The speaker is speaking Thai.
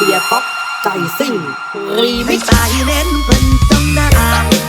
เสียป๊อปไก่ซิ่งรีไม่ตายเล่นเป็นจงหน้า